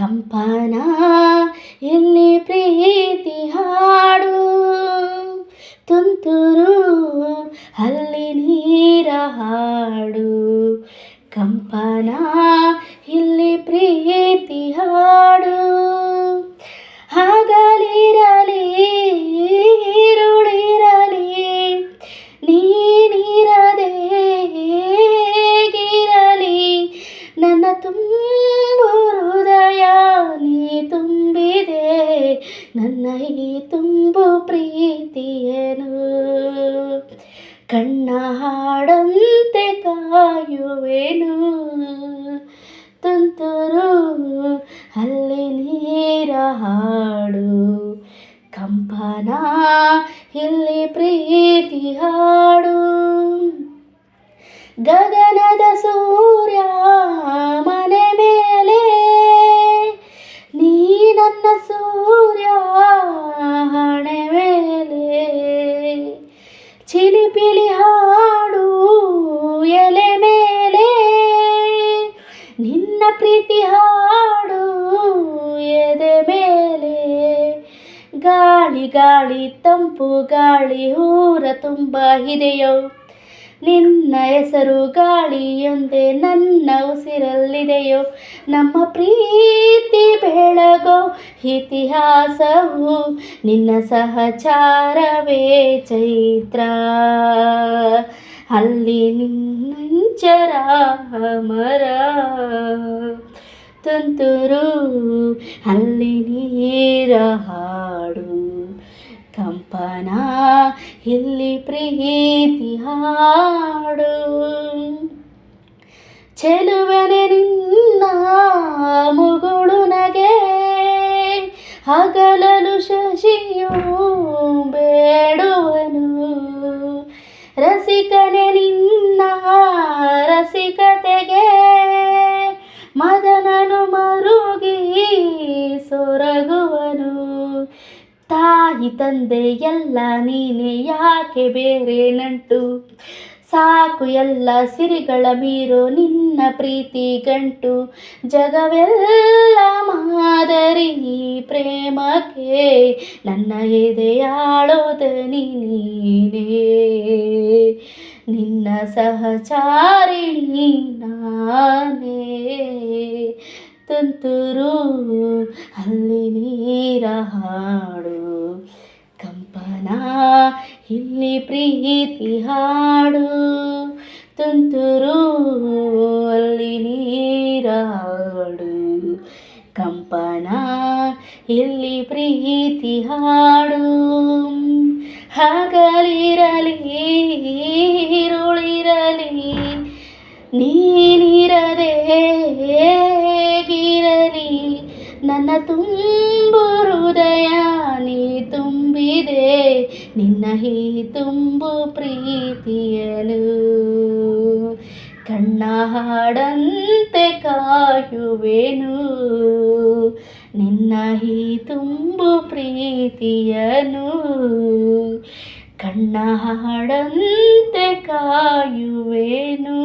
ಕಂಪನ ಎಲ್ಲಿ ಪ್ರೀತಿ ಹಾಡು ನನ್ನ ಈ ತುಂಬು ಪ್ರೀತಿಯನು? ಕಣ್ಣ ಹಾಡಂತೆ ಕಾಯುವೆನು? ತುಂತುರು ಅಲ್ಲಿ ನೀರ ಹಾಡು. ಕಂಪನ ಇಲ್ಲಿ ಪ್ರೀತಿ ಹಾಡು. ಗಗನದ ಸೂರ್ಯ ಚಿಲಿಪಿಲಿ ಹಾಡು ಎಲೆ ಮೇಲೆ. ನಿನ್ನ ಪ್ರೀತಿ ಹಾಡು ಎದೆ ಮೇಲೆ. ಗಾಳಿ ಗಾಳಿ ತಂಪು ಗಾಳಿ ಊರ ತುಂಬ ಇದೆಯೋ ನಿನ್ನ ಹೆಸರು ಗಾಳಿಯೊಂದೆ ನನ್ನ ಉಸಿರಲ್ಲಿದೆಯೋ? ನಮ್ಮ ಪ್ರೀತಿ ಬೆಳಗೋ ಇತಿಹಾಸವು ನಿನ್ನ ಸಹಚಾರವೇ ಚೈತ್ರ. ಅಲ್ಲಿ ನಿನ್ನಂಚರ ಅಮರ ತುಂತುರು, ಅಲ್ಲಿ ನೀರ ಕಂಪನ ಇಲ್ಲಿ ಪ್ರೀತಿ ಹಾಡು? ಚೆಲುವನೆ ನಿನ್ನ ಮುಗುಳು ನಗೆ, ಹಗಲಲು ಶಶಿಯು ಬೇಡುವನು. ರಸಿಕನೆ ನಿನ್ನ ರಸಿಕತೆಗೆ, ಮದನನು ಮರುಗಿ ಸೊರಗುವನು ತಾಯಿ ತಂದೆ ಎಲ್ಲ ನೀನೆ ಯಾಕೆ ಬೇರೆ ನಂಟು? ಸಾಕು ಎಲ್ಲ ಸಿರಿಗಳ ಮೀರೋ, ನಿನ್ನ ಪ್ರೀತಿ ಗಂಟು. ಜಗವೆಲ್ಲ ಮಾದರಿ ಪ್ರೇಮಕ್ಕೆ, ನನ್ನ ಎದೆಯಾಳೋದ ನೀನೇ ನಿನ್ನ ಸಹಚಾರಿಣಿ ನಾನೇ ತುಂತುರು, ಅಲ್ಲಿ ನೀರ ಹಾಡು. ಪಾನ ಇಲ್ಲಿ ಪ್ರೀತಿ ಹಾಡು. ತುಂತುರು ಅಲ್ಲಿ ನೀರಾಡು ಕಂಪನ, ಇಲ್ಲಿ ಪ್ರೀತಿ ಹಾಡು. ಹಗಲಿರಲಿ, ಇರುಳಿರಲಿ, ನೀನಿರದೆ ಹೇಗಿರಲಿ ನನ್ನ ತುಂಬು ಹೃದಯ ನೀ ತುಂಬಿದೆ, ನಿನ್ನ ಹೀ ತುಂಬು ಪ್ರೀತಿಯನು ಕಣ್ಣ ಹಾಡಂತೆ ಕಾಯುವೆನು, ನಿನ್ನ ಹೀ ತುಂಬು ಪ್ರೀತಿಯನು. ಕಣ್ಣ ಹಾಡಂತೆ ಕಾಯುವೆನು.